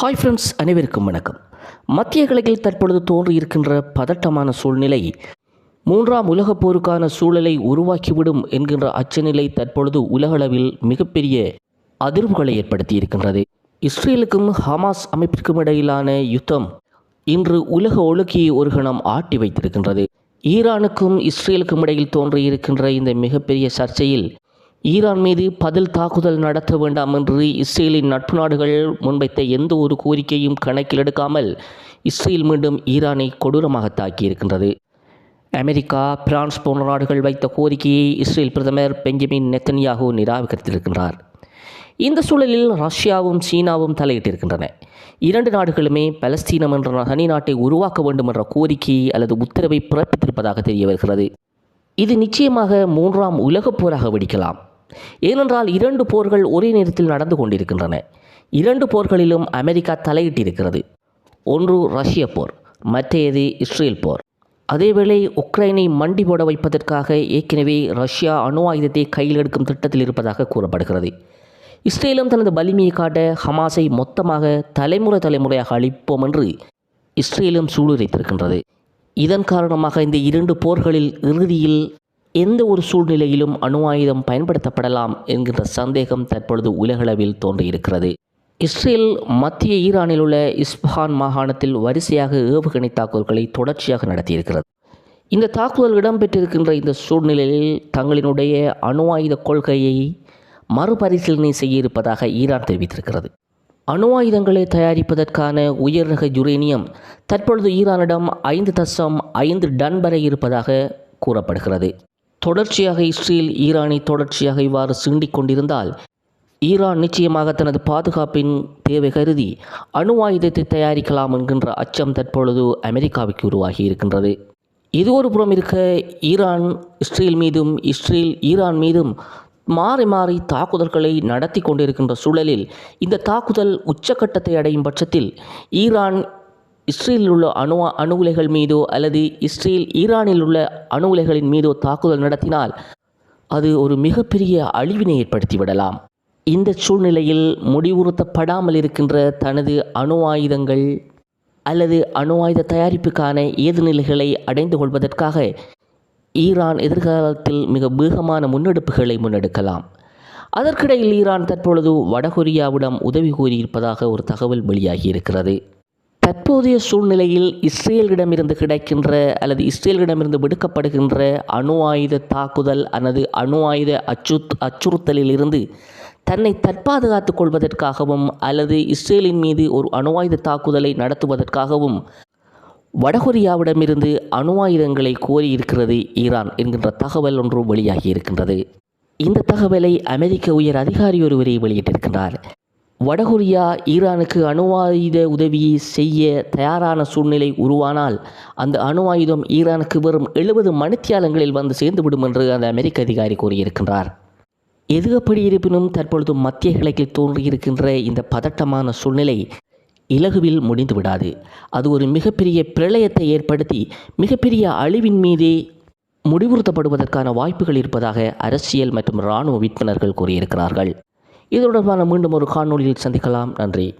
Hi friends அனைவருக்கும் வணக்கம். மத்திய கிழக்கில் தற்பொழுது தோன்றியிருக்கின்ற பதட்டமான சூழ்நிலை மூன்றாம் உலகப் போருக்கான சூழலை உருவாக்கிவிடும் என்கின்ற அச்சநிலை தற்பொழுது உலகளவில் மிகப்பெரிய அதிர்வுகளை ஏற்படுத்தியிருக்கின்றது. இஸ்ரேலுக்கும் ஹமாஸ் அமைப்பிற்கும் இடையிலான யுத்தம் இன்று உலக ஒழுக்கியை ஒரு கணம் ஆட்டி வைத்திருக்கின்றது. ஈரானுக்கும் இஸ்ரேலுக்கும் இடையில் தோன்றியிருக்கின்ற இந்த மிகப்பெரிய சர்ச்சையில் ஈரான் மீது பதில் தாக்குதல் நடத்த வேண்டாம் என்று இஸ்ரேலின் நட்பு நாடுகள் முன்வைத்த எந்த ஒரு கோரிக்கையும் கணக்கில் எடுக்காமல் இஸ்ரேல் மீண்டும் ஈரானை கொடூரமாக தாக்கியிருக்கின்றது. அமெரிக்கா பிரான்ஸ் போன்ற நாடுகள் வைத்த கோரிக்கையை இஸ்ரேல் பிரதமர் பெஞ்சமின் நெத்தன்யாகு நிராகரித்திருக்கின்றார். இந்த சூழலில் ரஷ்யாவும் சீனாவும் தலையிட்டிருக்கின்றன. இரண்டு நாடுகளுமே பலஸ்தீனம் என்ற தனி நாட்டை உருவாக்க வேண்டும் என்ற கோரிக்கையை அல்லது உத்தரவை பிறப்பித்திருப்பதாக தெரிய வருகிறது இது நிச்சயமாக மூன்றாம் உலகப் போராக வெடிக்கலாம். ஏனென்றால் இரண்டு போர்கள் ஒரே நேரத்தில் நடந்து கொண்டிருக்கின்றன. இரண்டு போர்களிலும் அமெரிக்கா தலையிட்டிருக்கிறது. ஒன்று ரஷ்ய போர் மற்றையது இஸ்ரேல் போர். அதேவேளை உக்ரைனை மண்டி போட வைப்பதற்காக ஏற்கனவே ரஷ்யா அணு ஆயுதத்தை கையில் எடுக்கும் திட்டத்தில் இருப்பதாக கூறப்படுகிறது. இஸ்ரேலும் தனது வலிமையை காட்ட ஹமாஸை மொத்தமாக தலைமுறை தலைமுறையாக அழிப்போம் என்று இஸ்ரேலும் சூளுரைத்திருக்கின்றது. இதன் காரணமாக இந்த இரண்டு போர்களில் இறுதியில் எந்த ஒரு சூழ்நிலையிலும் அணு ஆயுதம் பயன்படுத்தப்படலாம் என்கின்ற சந்தேகம் தற்பொழுது உலகளவில் தோன்றியிருக்கிறது. இஸ்ரேல் மத்திய ஈரானில் உள்ள இஸ்பஹான் மாகாணத்தில் வரிசையாக ஏவுகணை தாக்குதல்களை தொடர்ச்சியாக நடத்தியிருக்கிறது. இந்த தாக்குதல் இடம்பெற்றிருக்கின்ற இந்த சூழ்நிலையில் தங்களினுடைய அணு ஆயுத கொள்கையை மறுபரிசீலனை செய்ய இருப்பதாக ஈரான் தெரிவித்திருக்கிறது. அணு ஆயுதங்களை தயாரிப்பதற்கான உயர் ரக யுரேனியம் தற்பொழுது ஈரானிடம் ஐந்து தசம் ஐந்து டன் வரை இருப்பதாக கூறப்படுகிறது. தொடர்ச்சியாக இஸ்ரேல் ஈரானை தொடர்ச்சியாக இவ்வாறு சீண்டிக் கொண்டிருந்தால் ஈரான் நிச்சயமாக தனது பாதுகாப்பின் தேவை கருதி அணு ஆயுதத்தை தயாரிக்கலாம் என்கின்ற அச்சம் தற்பொழுது அமெரிக்காவுக்கு உருவாகி இருக்கின்றது. இது ஒரு புறம் இருக்க ஈரான் இஸ்ரேல் மீதும் இஸ்ரேல் ஈரான் மீதும் மாறி மாறி தாக்குதல்களை நடத்தி கொண்டிருக்கின்ற சூழலில் இந்த தாக்குதல் உச்சக்கட்டத்தை அடையும் பட்சத்தில் ஈரான் இஸ்ரேலில் உள்ள அணு அணு உலைகள் மீதோ அல்லது இஸ்ரேல் ஈரானில் உள்ள அணு உலைகளின் மீதோ தாக்குதல் நடத்தினால் அது ஒரு மிகப்பெரிய அழிவினை ஏற்படுத்திவிடலாம். இந்த சூழ்நிலையில் முடிவுறுத்தப்படாமல் இருக்கின்ற தனது அணு ஆயுதங்கள் அல்லது அணு ஆயுத தயாரிப்புக்கான ஏதுநிலைகளை அடைந்து கொள்வதற்காக ஈரான் எதிர்காலத்தில் மிக வேகமான முன்னெடுப்புகளை முன்னெடுக்கலாம். அதற்கிடையில் ஈரான் தற்பொழுது வடகொரியாவிடம் உதவி கோரியிருப்பதாக ஒரு தகவல் வெளியாகி இருக்கிறது தற்போதைய சூழ்நிலையில் இஸ்ரேலிடமிருந்து கிடைக்கின்ற அல்லது இஸ்ரேலிடமிருந்து விடுக்கப்படுகின்ற அணு ஆயுத தாக்குதல் அல்லது அணு ஆயுத அச்சு அச்சுறுத்தலில் இருந்து தன்னை தற்பாதுகாத்துக் கொள்வதற்காகவும் அல்லது இஸ்ரேலின் மீது ஒரு அணு ஆயுத தாக்குதலை நடத்துவதற்காகவும் வடகொரியாவிடமிருந்து அணு ஆயுதங்களை கோரியிருக்கிறது ஈரான் என்கின்ற தகவல் ஒன்று வெளியாகி இருக்கின்றது இந்த தகவலை அமெரிக்க உயர் அதிகாரி ஒருவரை வெளியிட்டிருக்கின்றார். வடகொரியா ஈரானுக்கு அணு ஆயுத உதவியை செய்ய தயாரான சூழ்நிலை உருவானால் அந்த அணு ஆயுதம் ஈரானுக்கு வெறும் எழுபது மணித்தியாலங்களில் வந்து சேர்ந்துவிடும் என்று அந்த அமெரிக்க அதிகாரி கூறியிருக்கின்றார். எது அப்படி இருப்பினும் தற்பொழுது மத்திய கிழக்கில் தோன்றியிருக்கின்ற இந்த பதட்டமான சூழ்நிலை இலகுவில் முடிந்து விடாது அது ஒரு மிகப்பெரிய பிரளயத்தை ஏற்படுத்தி மிகப்பெரிய அழிவின் மீதே முடிவுறுத்தப்படுவதற்கான வாய்ப்புகள் இருப்பதாக அரசியல் மற்றும் இராணுவ விற்பனர்கள் கூறியிருக்கிறார்கள். இது தொடர்பான மீண்டும் ஒரு காணொலியில் சந்திக்கலாம். நன்றி.